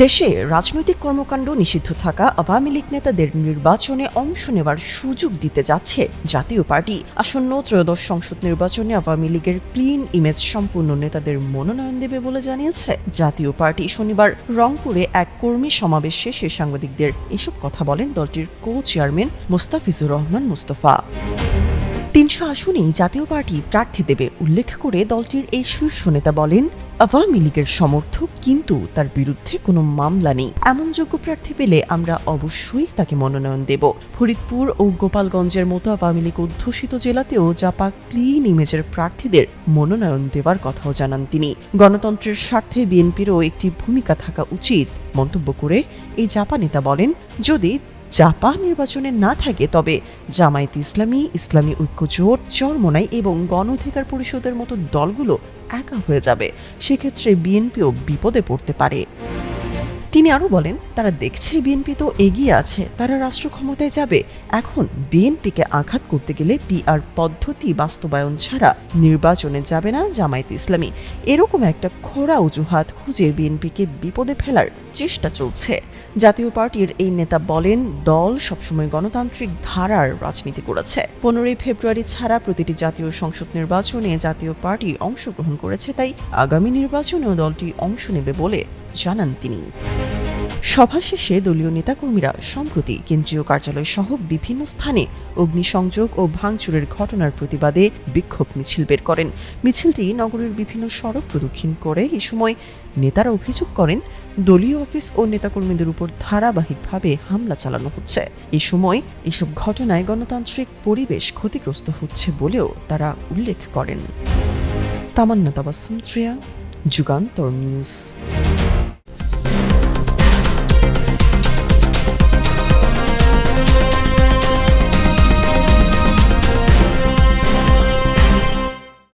দেশে রাজনৈতিক কর্মকাণ্ড নিষিদ্ধ থাকা আওয়ামী লীগ নেতাদের নির্বাচনে অংশ নেওয়ার সুযোগ দিতে যাচ্ছে জাতীয় পার্টি। আসন্ন ত্রয়োদশ সংসদ নির্বাচনে আওয়ামী লীগের ক্লিন ইমেজ সম্পূর্ণ নেতাদের মনোনয়ন দেবে বলে জানিয়েছে জাতীয় পার্টি। শনিবার রংপুরে এক কর্মী সমাবেশ শেষে সাংবাদিকদের এসব কথা বলেন দলটির কো চেয়ারম্যান মোস্তাফিজুর রহমান মুস্তফা। তিনশো আসনেই জাতীয় পার্টি প্রার্থী দেবে উল্লেখ করে দলটির এই শীর্ষ নেতা বলেন, আওয়ামী লীগের সমর্থক কিন্তু তার বিরুদ্ধে কোনো মামলা নেই। এমন যোগ্য প্রার্থী পেলে আমরা অবশ্যই তাকে মনোনয়ন দেব। ফরিদপুর ও গোপালগঞ্জের মতো আওয়ামী লীগ অধ্যুষিত জেলাতেও জাপা ক্লিন ইমেজের প্রার্থীদের মনোনয়ন দেওয়ার কথাও জানান তিনি। গণতন্ত্রের স্বার্থে বিএনপিরও একটি ভূমিকা থাকা উচিত, মন্তব্য করে এই জাপা নেতা বলেন, যদি জাপা নির্বাচনে না থাকে, তবে জামায়াত ইসলামী ইসলামী ঐক্য জোট, চরমোনাই এবং গণ অধিকার পরিষদের মতো দলগুলো একা হয়ে যাবে। সেক্ষেত্রে বিএনপিও বিপদে পড়তে পারে। তিনি আরও বলেন, তারা দেখছে বিএনপি তো এগিয়ে আছে, তারা রাষ্ট্র ক্ষমতায় যাবে। এখন বিএনপিকে আঘাত করতে গেলে পিআর পদ্ধতি বাস্তবায়ন ছাড়া নির্বাচনে যাবে না জামায়াত ইসলামী। এরকম একটা খোড়া অজুহাত খুঁজে বিএনপিকে বিপদে ফেলার চেষ্টা চলছে। জাতীয় পার্টির এই নেতা বলেন, দল সবসময় গণতান্ত্রিক ধারার রাজনীতি করেছে। পনেরোই ফেব্রুয়ারি ছাড়া প্রতিটি জাতীয় সংসদ নির্বাচনে জাতীয় পার্টি অংশগ্রহণ করেছে, তাই আগামী নির্বাচনেও দলটি অংশ নেবে বলে জানান তিনি। সভা শেষে দলীয় নেতাকর্মীরা সম্প্রতি কেন্দ্রীয় কার্যালয় সহ বিভিন্ন স্থানে অগ্নিসংযোগ ও ভাঙচুরের ঘটনার প্রতিবাদে বিক্ষোভ মিছিল বের করেন। মিছিলটি নগরের বিভিন্ন সড়ক প্রদক্ষিণ করে। এ সময় নেতারা অভিযোগ করেন, দলীয় অফিস ও নেতাকর্মীদের উপর ধারাবাহিকভাবে হামলা চালানো হচ্ছে। এ সময় এসব ঘটনায় গণতান্ত্রিক পরিবেশ ক্ষতিগ্রস্ত হচ্ছে বলেও তারা উল্লেখ করেন। তামান্না তাবাসুম যুগান্তর নিউজ।